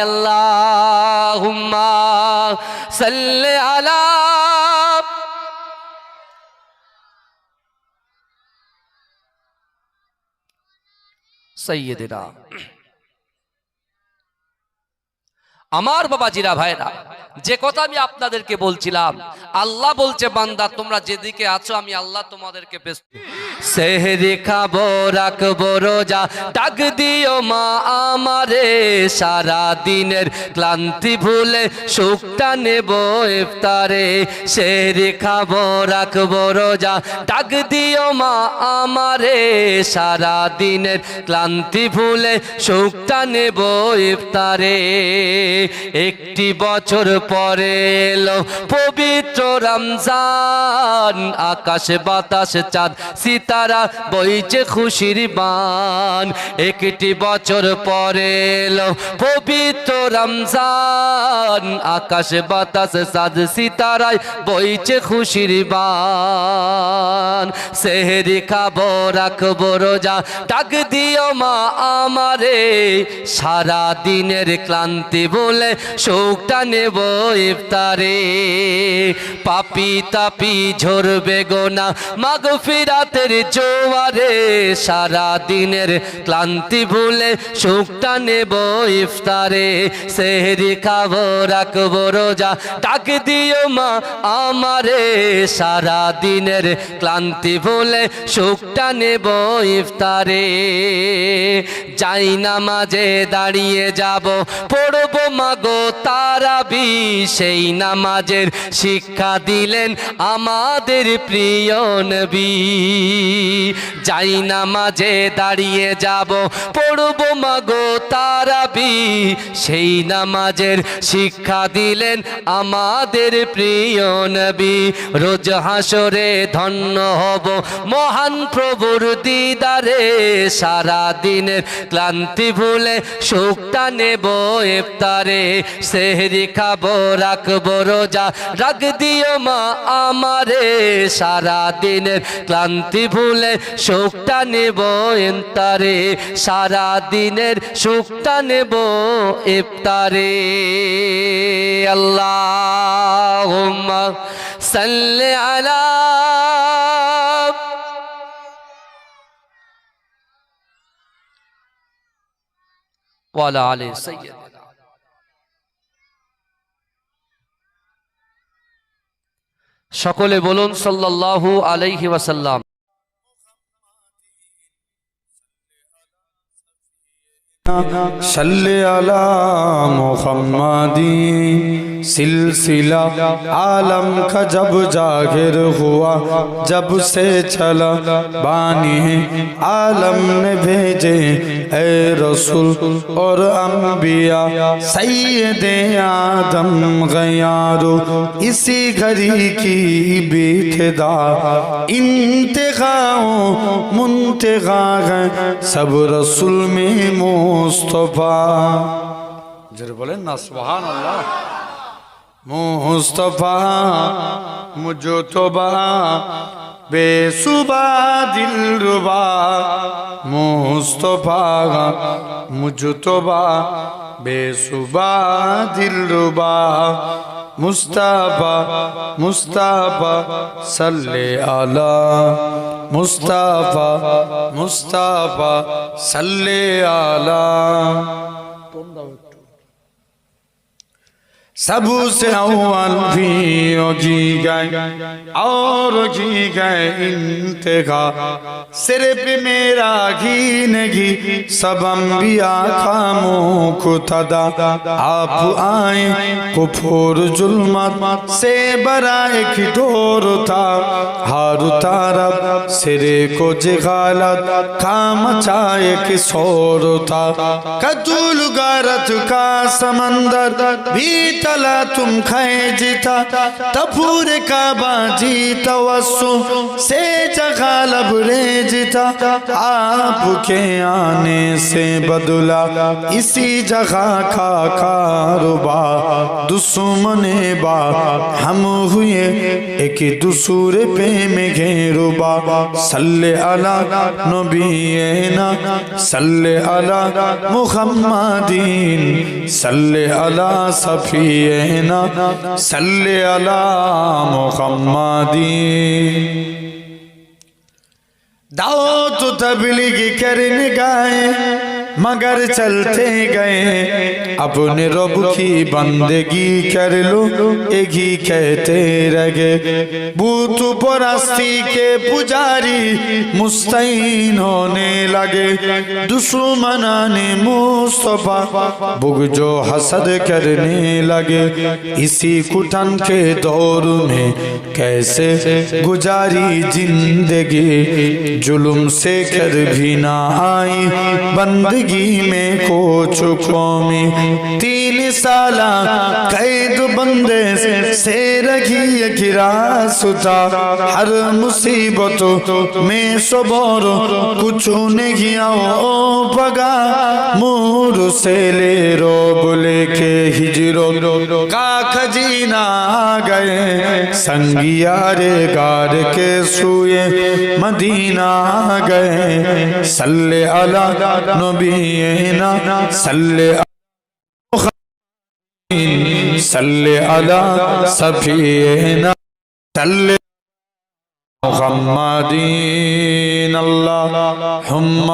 আল্লাহুম্মা সাল্লি আলা সৈয়দিনা আমার বাবা জিরা ভাইরা, যে কথা আমি আপনাদেরকে বলছিলাম, আল্লাহ বলছে, বান্দা, তোমরা যেদিকে আছো, আমি আল্লাহ তোমাদেরকে সেহরি খাব, রাখব রোজা, ডাক দিও মা আমারে সারা দিনের ক্লান্তি ভুলে সুখটা নেব ইফতারে। সেহরি খাব, রাখব রোজা, ডাক দিও মা আমারে সারা দিনের ক্লান্তি ভুলে সুখটা নেব ইফতারে। একটি বছর পরে এলো পবিত্র রমজান। আকাশে বাতাস, চাঁদ, সিতারা বইছে খুশির বান। একটি বছর পরে এলো পবিত্র রমজান। আকাশে বাতাস, চাঁদ সিতারায় বইছে খুশির বান। সেহেরি খাব, রাখব রোজা, ডাক দিও মা আমারে। সারা দিনের ক্লান্তি বলে, শোকটা নেব ইফতারে। পাপি তাপি ঝরবে গোনা মাগ ফিরাতের জোয়ারে। সারা দিনের ক্লান্তি ভুলে শোকটা নেব ইফতারে। সেহরি খাব, রাখব রোজা, ডাক দিও মা আমারে। সারা দিনের ক্লান্তি ভুলে শোকটা নেব ইফতারে। যাই না মাঝে দাঁড়িয়ে যাব, পড়ব মাগো তারাবি সেই নামাজের শিক্ষা দিলেন আমাদের প্রিয় নবী। যাই নামাজে দাঁড়িয়ে যাব, পড়ব মাগো তারাবি সেই নামাজের শিক্ষা দিলেন আমাদের প্রিয় নবী। রোজ হাসরে ধন্য হব মহান প্রভুর দিদারে। সারা দিনের ক্লান্তি ভুলে সুখটা নেব ইফতারে। সেহরি খাব রাখব রোজা। রাখ দিও মা আমারে সারা দিনের ক্লান্তি ভুলে সুখটা নেব ইফতারে। সারা দিনের সুখটা নেব ইফতারে। আল্লাহ সাল্লি আলা ওয়ালা আলে সাইয়্যিদিনা সকলে বলুন সাল্লাহু আলাইহি ওয়াসাল্লাম। সাল্লে আলা মুহাম্মাদিন سلسلہ عالم کا جب جاگر ہوا، جب سے چلا بانی عالم نے بھیجے، اے رسول اور انبیاء، سید آدم غیارو اسی گھری کی بیتدا انتغاؤں منتغا گئے سب رسول میں مصطفیٰ۔ جربلن بولے سبحان اللہ۔ মুস্তফা মুজো তোবা বেসুবা, দিলরুবা, মুস্তফা মুজো তোবা বেসুবা, দিলরুবা, মুস্তাফা মুস্তাফা, সাল্লে আলা, মুস্তাফা মুস্তাফা, সাল্লে আলা। सबसे अव्वल भी जी गए और जी गए इंतहा सिर्फ मेरा घी नगी सब अम्बिया खामों को तदा आप आए कुफुर जुल्मत से बरा एक डोर था हार तारब सिरे को जगालत काम चाहे कि सोर था कतूल गारत का समंदर भी कला तुम खाए जीता तफूर काबा जीता वसु से जगह लबरे जीता आपके आने से बदला इसी जगह का कारोबा दुश्मने बा हम हुए एक दूसरे पे में घेरुबा सल्ले अला नबीना सल्ले अला मुहम्मदीन सल्ले अला सफीना شفیعنا صلی علی محمدی. دعوت تبلیغ کرنے گائے मगर चलते गए अपने रब की बंदगी कर लो एक ही कहते रहे बूत परस्ती के पुजारी मुस्तैन होने लगे दुश्मना ने मुस्तफा बुग जो हसद करने लगे इसी कुटन के दौर में कैसे गुजारी जिंदगी जुल्म से कर भी ना आई बंदगी زندگی میں کو چھپوں تین سالہ قید بندے سے رکھی گرا ستا ہر مصیبت میں صبر کچھ نہیں آؤ پگا، مور سے لے رو بلے کے ہجرو کا خجینہ گئے سنگیار گار کے سوئے مدینہ گئے۔ صلی علی نبینا، صلی علی صلی علی صفینا، صلی محمدین اللہم